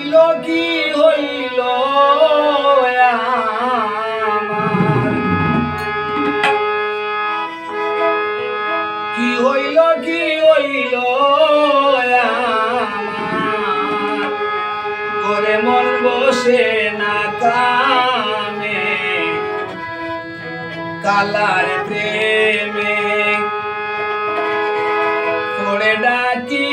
হইল, কি হইল কি হইল কি হইল করে মন বসে না কামে কালার প্রেমে। করে ডাকি